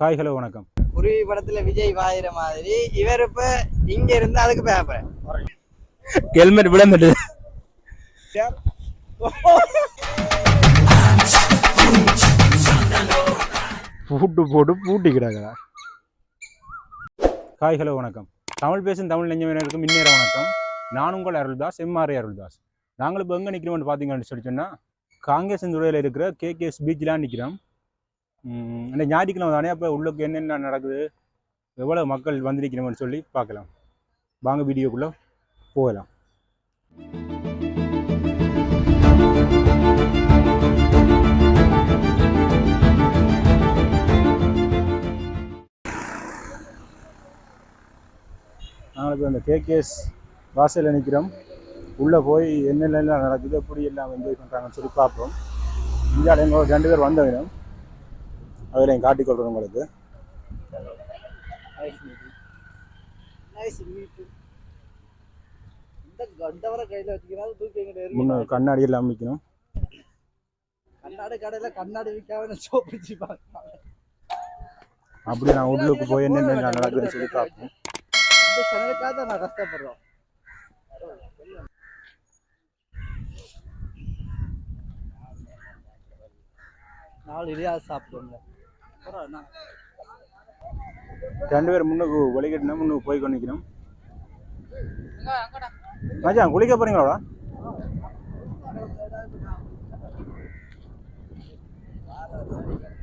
Hi hello வணக்கம். குருவி படத்துல விஜய் வாயிற மாதிரி இவர் இப்ப இங்க இருந்து அதுக்கு பேப்பர். ஹெல்மெட் விழுந்துட்டு. பூட்டு போட்டு பூட்டிக்கிறாங்க ஹாய் ஹலோ வணக்கம். தமிழ் பேசும் தமிழ் நெஞ்சவினருக்கும் இன்னேர வணக்கம். நான் உங்கள் அருள்தாஸ் எம்ஆர்ஏ அருள்தாஸ். நாங்கள் இப்போ எங்கே நிற்கிறோம்னு பார்த்தீங்கன்னு சொல்லி சொன்னால் காங்கிரஸ் துறையில் இருக்கிற கேகேஎஸ் பீச்சில் நிற்கிறோம் இந்த ஞாயிற்றுக்கிழமை தானே அப்போ உள்ளுக்கு என்னென்ன நடக்குது? எவ்வளோ மக்கள் வந்திருக்கணும்னு சொல்லி பார்க்கலாம். வாங்க வீடியோக்குள்ளே போகலாம். நாங்கள் இப்போ அந்த கேகேஎஸ் வாசலில் நிற்கிறோம் உள்ளே போய் என்னென்னலாம் நடக்குது எப்படி எல்லாம் என்ஜாய் பண்ணுறாங்கன்னு சொல்லி பார்ப்போம். இந்தியாவில் எங்களோட ரெண்டு பேர் வந்தவனும் அதில் என் உங்களுக்கு. வச்சுக்கிறாரு தூக்கி எங்கிட்ட முன்ன. கண்ணாடி எல்லாம் அமைக்கணும் கண்ணாடி கடையில கண்ணாடி விற்காம சோப்பிச்சு அப்படி நான் உள்ளுக்கு போய் நடக்குதுன்னு சொல்லி பார்ப்போம் இந்த சேனலுக்காக தான் நான் கஷ்டப்படுறோம். நாலு இடியா சாப்பிடுங்க என்ன? ரெண்டு பேர் முன்னுக்கு வழிகட்டினா முன்னுக்கு போய் கொண்டிக்கணும் மச்சான் குளிக்க போறீங்களா?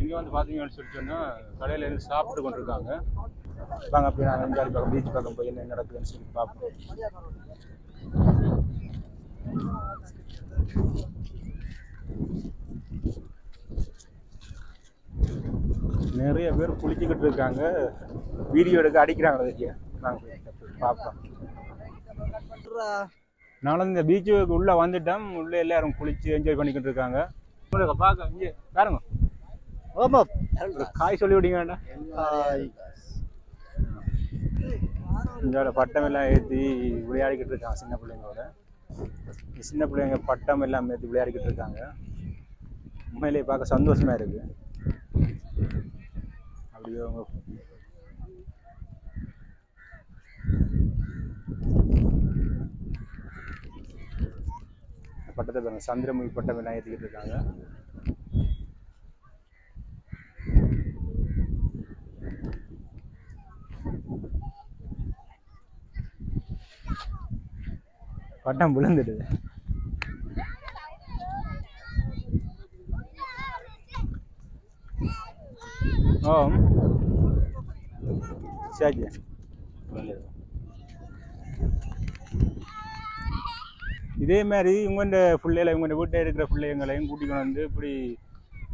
இங்கே வந்து பார்த்தீங்கன்னு சொல்லி சொன்னால் கடையில் இருந்து சாப்பிட்டு கொண்டிருக்காங்க. வாங்க அப்படியே நான் எஞ்சாலி பக்கம் பீச் பக்கம் போய் என்ன நடக்குதுன்னு சொல்லி பார்ப்போம். நிறைய பேர் குளிச்சுக்கிட்டு இருக்காங்க. வீடியோ எடுக்க அடிக்கிறாங்க நாங்கள் பார்ப்போம். நானும் இந்த பீச்சுக்கு உள்ளே வந்துட்டோம் உள்ளே எல்லாரும் குளிச்சு என்ஜாய் பண்ணிக்கிட்டு இருக்காங்க. பார்க்க இங்கே பாருங்க. காய் சொல்லி விடுங்க வேண்டாம். இங்கே பட்டம் எல்லாம் ஏற்றி விளையாடிக்கிட்டு இருக்காங்க சின்ன பிள்ளைங்களோட. சின்ன பிள்ளைங்க பட்டம் எல்லாம் ஏற்றி விளையாடிக்கிட்டு இருக்காங்க. உண்மையிலேயே பார்க்க சந்தோஷமா இருக்கு. அப்படியே அவங்க பட்டத்தை பாருங்க சந்திரமுகி பட்டம் எல்லாம் ஏற்றிக்கிட்டு இருக்காங்க. பட்டம் விழுந்துடுது. Oh. ஓ சரி இதே மாதிரி இவங்க பிள்ளைகளை இவங்க வீட்டில் இருக்கிற பிள்ளைங்களையும் கூட்டிகிட்டு வந்து இப்படி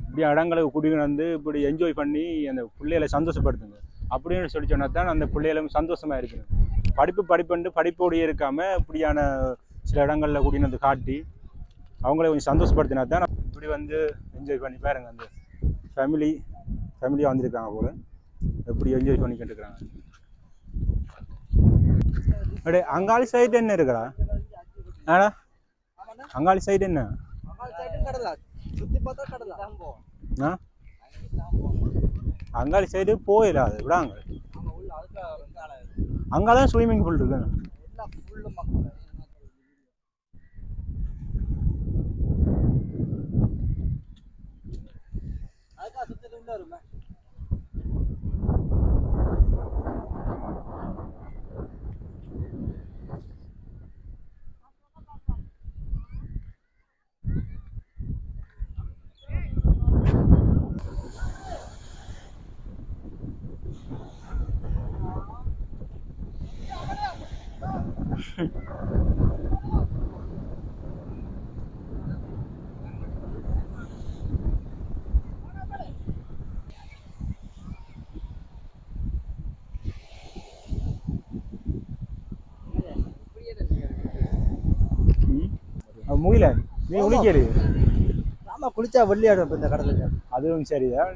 இப்படி இடங்களுக்கு கூட்டிக்கொண்டு வந்து இப்படி என்ஜாய் பண்ணி அந்த பிள்ளைகளை சந்தோஷப்படுத்துங்க. அப்படின்னு சொல்லி சொன்னால் தான் அந்த பிள்ளைகளும் சந்தோஷமா இருக்குது படிப்பு படிப்புண்டு படிப்போடையே இருக்காமல் இப்படியான சில இடங்களில் கூட்டின்னு வந்து காட்டி அவங்கள கொஞ்சம் சந்தோஷப்படுத்தினா தான் இப்படி வந்து என்ஜாய் பண்ணி பாருங்க அந்த ஃபேமிலி ஃபேமிலியாக வந்திருக்காங்க போல. எப்படி என்ஜாய் பண்ணிக்கிட்டு இருக்கிறாங்க அடே அங்காளி சைடு என்ன இருக்குடா? ஆடா அங்காளி சைடு என்ன? ஆ? அங்காளி சைடு போயிடாது விடாங்க. ஆமா உள்ள ஸ்விம்மிங் பூல் இருக்கு அதுக்காக சுத்தி வருமே முகில நீ குளிக்கிறது ஆமா குளிச்சா வெள்ளையாடும் இப்ப இந்த கடலுக்கு அதுவும் சரிதான்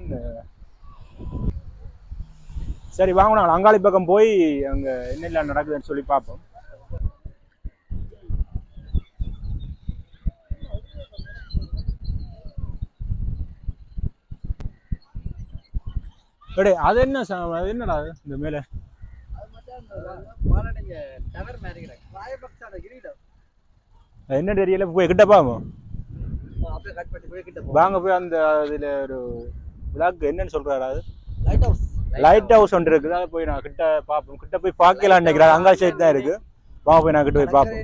சரி வாங்க நாங்கள் அங்காளி பக்கம் போய் அங்கே என்னெல்லாம் நடக்குதுன்னு சொல்லி பார்ப்போம். எடே அது என்ன அது என்னடா அது? இந்த மேலே. என்ன தெரியல. போய் கிட்ட பாவோம். வாங்க போய் அந்த அதில் ஒரு விழாக்கு என்னன்னு சொல்றாரு அது? லைட் ஹவுஸ் லைட் ஹவுஸ் ஒன்று இருக்குது. அதை போய் நான் கிட்ட பார்ப்போம் கிட்ட போய் பார்க்கலாம் நினைக்கிறேன் அங்கா சைடு தான் இருக்கு. வாங்க போய் நான் கிட்ட போய் பார்ப்போம்.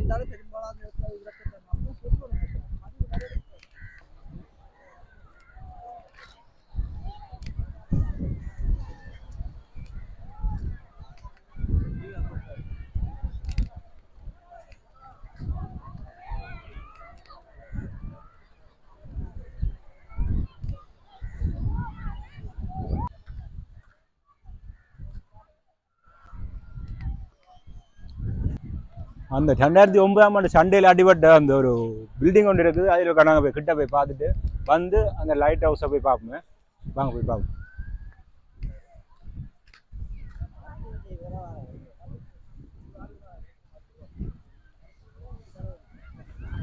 அந்த ரெண்டாயிரத்தி ஒன்பதாம் ஆண்டு சண்டையில் அடிபட்ட அந்த ஒரு பில்டிங் ஒன்று இருக்குது. அதில் நாங்கள் போய் கிட்ட போய் பார்த்துட்டு வந்து அந்த லைட் ஹவுஸை போய் பார்ப்போம். வாங்க போய் பார்ப்போம்.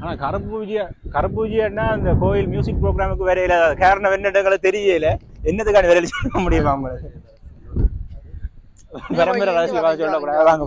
ஆனால் கருப்பு விஜய கருப்பு விஜயன்னா அந்த கோயில் மியூசிக் ப்ரோக்ராமுக்கு வரையில காரணம் என்னன்றங்களை தெரியல. என்னதுக்கான வேலையில் சொல்ல முடியுமா உங்களுக்கு? பரம்பரை ரகசியமாக சொல்லக்கூடாது வாங்க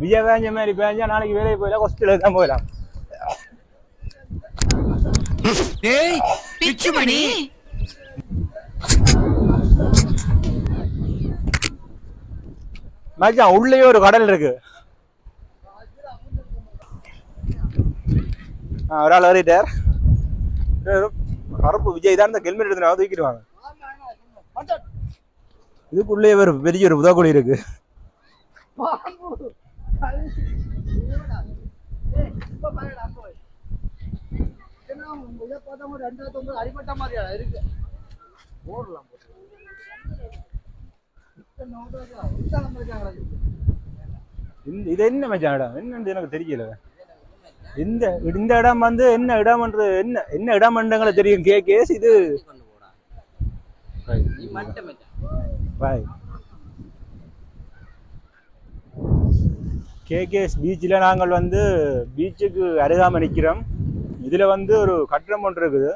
விஜய் பேஞ்ச மாதிரி பேஞ்சா நாளைக்கு வேலைக்கு போயிடலாம் ஹாஸ்பிட்டலுக்கு தான் போயிடலாம் டேய் பிச்சுமணி மச்சான் உள்ளேயே ஒரு கடல் இருக்கு. ஒரு ஆள் வரிட்டார் கருப்பு விஜய் தான் இந்த ஹெல்மெட் எடுத்து தூக்கிடுவாங்க. இதுக்குள்ளேயே ஒரு பெரிய ஒரு உதகுழி இருக்கு. அடிப்பட்ட மாதிரியா இருக்கு போடலாம் இந்த இது என்ன மச்சான் இடம் என்னன்னு எனக்கு தெரியல இந்த இந்த இடம் வந்து என்ன இடம்ன்றது என்ன என்ன இடம்ன்றங்களை தெரியும் கே கேஸ் இது நீ மட்டும் பாய் கேகேஎஸ் பீச்சில் நாங்கள் வந்து பீச்சுக்கு அருகாமல் நிற்கிறோம் இதில் வந்து ஒரு கட்டடம் ஒன்று இருக்குது.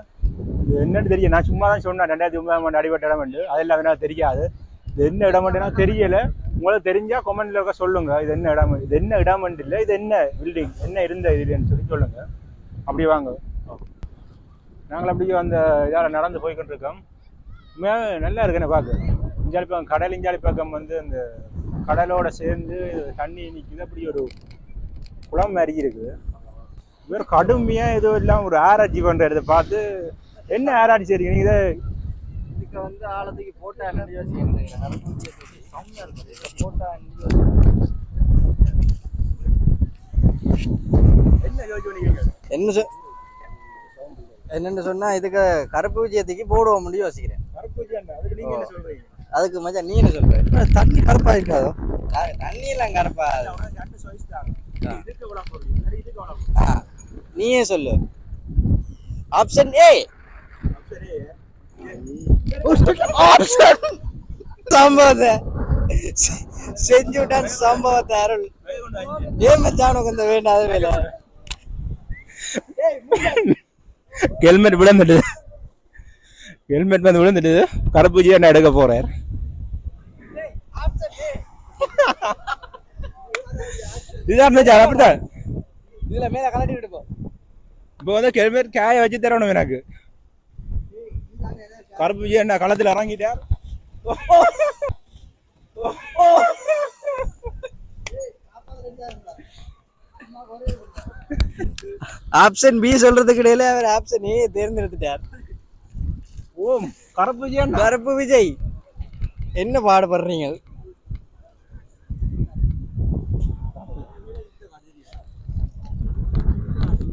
இது என்னன்னு தெரியும் நான் சும்மா தான் சொன்னேன். ரெண்டாயிரத்தி ஒன்பதாம் ஆண்டு அடிபட்ட இடம் அதெல்லாம் அதனால் தெரியாது. இது என்ன இடம்னா தெரியல. உங்களுக்கு தெரிஞ்சால் கொமெண்ட்ல இருக்க சொல்லுங்கள் இது என்ன இடம்? இது என்ன இடம் இல்லை. இது என்ன பில்டிங் என்ன இருந்த இதுன்னு சொல்லி சொல்லுங்கள் அப்படி வாங்க. நாங்கள் அப்படியே அந்த இதால் நடந்து போய்கிட்டு இருக்கோம் நல்லா இருக்குண்ணே பார்க்க. இஞ்சாலி பக்கம் கடல் இஞ்சாலி பக்கம் வந்து அந்த கடலோட சேர்ந்து தண்ணி நிற்குது அப்படி ஒரு குளம் மாதிரி இருக்குது வெறும் கடுமையாக எதுவும் இல்லாமல் ஒரு ஆராய்ச்சி பண்ணுற இடத்த பார்த்து என்ன ஆராய்ச்சி செய்றீங்க நீங்க இதை இதுக்கு வந்து ஆழத்துக்கு போட்டா என்ன என்ன சொ என்னன்னு சொன்னா இதுக்கு கருப்பு விஜயத்துக்கு போடுவோம் முடியும் யோசிக்கிறேன். அதுக்கு நீங்க என்ன சொல்றீங்க? அதுக்கு மச்சான் நீ என்ன சொல்ற தண்ணி கருப்பா இருக்காதோ தண்ணி எல்லாம் கருப்பா நீயே சொல்லு. ஆப்ஷன் ஏ ஆப்ஷன் சம்பவத்தை. செஞ்சு விட்டான் சம்பவத்தை அருள். ஏன் மச்சான் உனக்கு இந்த வேண்டாத வேலை. ஹெல்மெட் விழுந்துட்டு ஹெல்மெட் வந்து விழுந்துட்டு கருப்பூஜி என்ன எடுக்க போறார். இதுதான் மச்சான், அப்படித்தான். இதுல மேல கலட்டி விடுப்போம் இப்போ வந்து ஹெல்மெட் காய வச்சு தரணும் எனக்கு. கருப்பூஜி என்ன களத்தில் இறங்கிட்டார். ஆப்ஷன் பி சொல்றதுக்கு இடையில அவர் ஆப்ஷன் ஏ தேர்ந்தெடுத்துட்டார். ஓம் கருப்பூஜி என்ன கருப்பு விஜய். என்ன பாடுபடுறீங்க?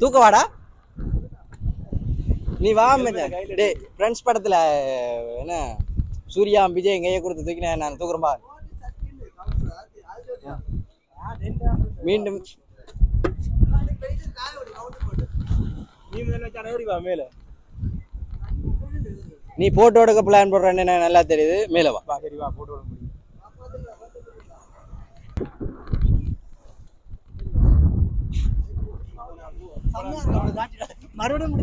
தூக்கவாடா நீ வா. டேய் ஃப்ரெண்ட்ஸ் படத்துல என்ன சூர்யா விஜய் கையை கொடுத்து தூக்கினேன் நான் தூக்குறேன் பா மீண்டும். நீ மேல. நீ போட்டோ எடுக்க பிளான் போடுறேன்னு எனக்கு நல்லா தெரியுது. மேலே வா. வா போட்டு விட முடியும் மறுபடியும்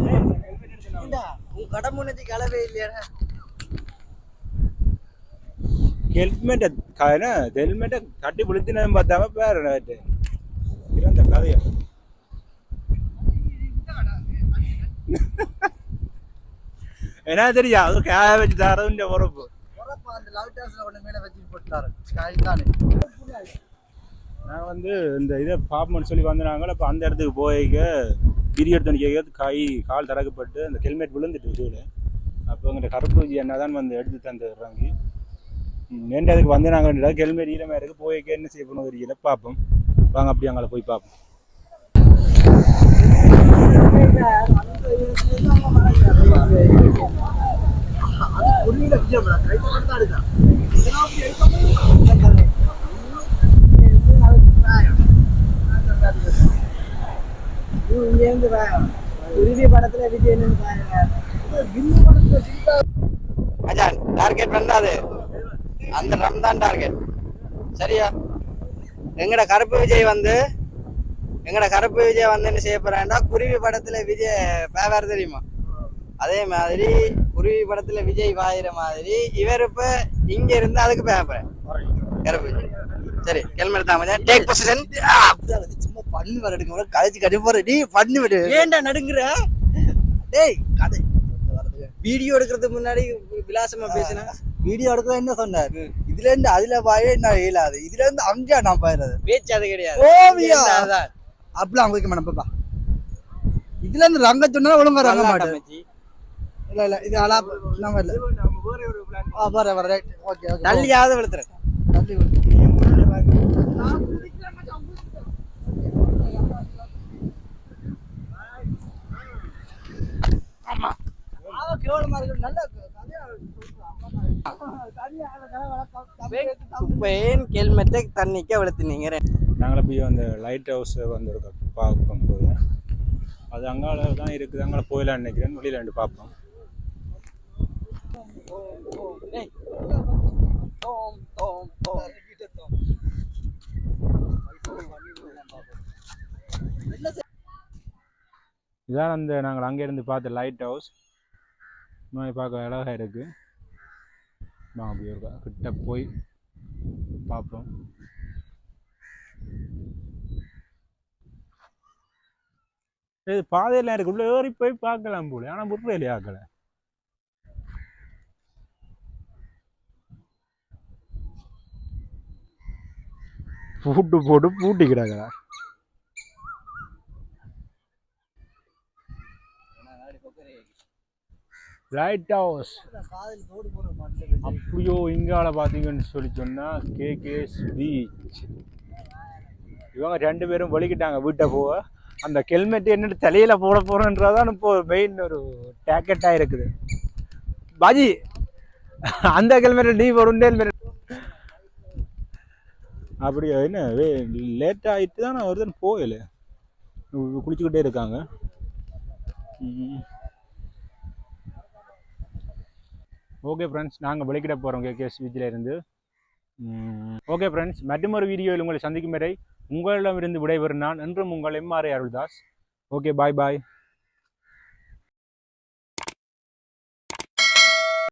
உன் கடை முன்னேற்றி கலவே இல்லையா ஹெல்மெட்டை என்ன ஹெல்மெட்டை கட்டி விழுத்தினதும் பார்த்தாம பேர் இறந்த கதையா? என்ன தெரியா அது வச்சு தரதுன்ற தானே நான் வந்து இந்த இதை பாப்போம்னு சொல்லி வந்தாங்களே அப்போ அந்த இடத்துக்கு போய்க்க பிரி எடுத்து கேட்கறது கை கால் தடக்கப்பட்டு அந்த ஹெல்மெட் விழுந்துட்டு இதுவில் அப்போ எங்கிட்ட கருப்பூஜி என்ன தான் வந்து எடுத்து தந்துடுறாங்க நேற்று அதுக்கு வந்து நாங்கள் ஹெல்மெட் ஈரமாக இருக்குது போய்க்க என்ன செய்ய போகணும் தெரியல பார்ப்போம் வாங்க அப்படி அங்கே போய் பார்ப்போம் பண்ணாது அந்த ரம் தான் டார்கெட் சரியா? எங்கட கருப்பு விஜய் வந்து எங்கட கருப்பு விஜய் வந்து என்ன செய்ய போறான்னா குருவி படத்துல விஜய் பேவர் தெரியுமா? அதே மாதிரி குருவி படத்துல விஜய் வாயிற மாதிரி இவர் இப்ப இங்க இருந்து அதுக்கு பேப்பறேன் கருப்பு விஜய். சரி ஹெல்மெட் மச்சான் டேக் பொசிஷன் சும்மா பண்ணு வர எடுக்க முடியாது கழிச்சு கட்டி போற. நீ பண்ணு விடு. ஏன்டா நடுங்குற? டேய் கதை. வீடியோ எடுக்கிறதுக்கு முன்னாடி விலாசமா பேசினா. வீடியோ எடுக்க என்ன சொன்னார்? இதுல இருந்து அதுல பாயே நான் இயலாது. இதுல இருந்து அங்கேயா நான் போயிடுறது? பேச்சு அது கிடையாது. ஓவியா? அப்படிலாம் வைக்க மாட்டேன் பாப்பா இதுல இருந்து ரங்க சொன்னா ஒழுங்கா ரங்க மாட்டேன் இல்ல இல்ல இது அலா நம்ம இல்ல ஆ வர வர ரைட் ஓகே ஓகே தள்ளியாவது விழுத்துறேன் தள்ளி குப்பையின் ஹெல்மெட்டை தண்ணிக்க வெளுத்துனீங்க. நாங்களே போய் அந்த லைட் ஹவுஸை வந்து ஒரு பார்ப்போம் போய் அது அங்கால தான் இருக்குது. அங்கால போயிடலான்னு நினைக்கிறேன். வெளியில் ரெண்டு பார்ப்போம். இதான் அந்த நாங்கள் அங்கேருந்து பார்த்த லைட் ஹவுஸ். மாதிரி பார்க்க அழகாக இருக்குது வாங்க அப்படி இருக்கா. கிட்ட போய் பார்ப்போம். இது பாதையெல்லாம் இருக்கு. உள்ள ஏறி போய் பார்க்கலாம் போல. ஆனால் முறையிலே ஆக்கலை பூட்டு போட்டு பூட்டிக்கிறாங்களா லைட் ஹவுஸ் அப்படியோ இங்கால பார்த்தீங்கன்னு சொல்லி சொன்னால் கேகேஎஸ் பீச் இவங்க ரெண்டு பேரும் வலிக்கிட்டாங்க வீட்டை போக. அந்த ஹெல்மெட் என்னட்டு தலையில் போட போறோன்றதான் இப்போ மெயின் ஒரு டேக்கெட்டாக இருக்குது. பாஜி அந்த ஹெல்மெட் நீ போடும் ஹெல்மெட் அப்படி என்ன? லேட் ஆகிட்டு தான் நான் ஒருத்தன் போகல. குளிச்சுக்கிட்டே இருக்காங்க. ஓகே ஃப்ரெண்ட்ஸ் நாங்கள் வெளிக்கிட போகிறோம் கேகேஎஸ் பீச்சில் இருந்து. ஓகே ஃப்ரெண்ட்ஸ் மற்றும் ஒரு வீடியோவில் உங்களை சந்திக்கும் வரை உங்களிடமிருந்து விடைபெறும் நான் என்றும் உங்கள் M R A Aruldas. Okay bye bye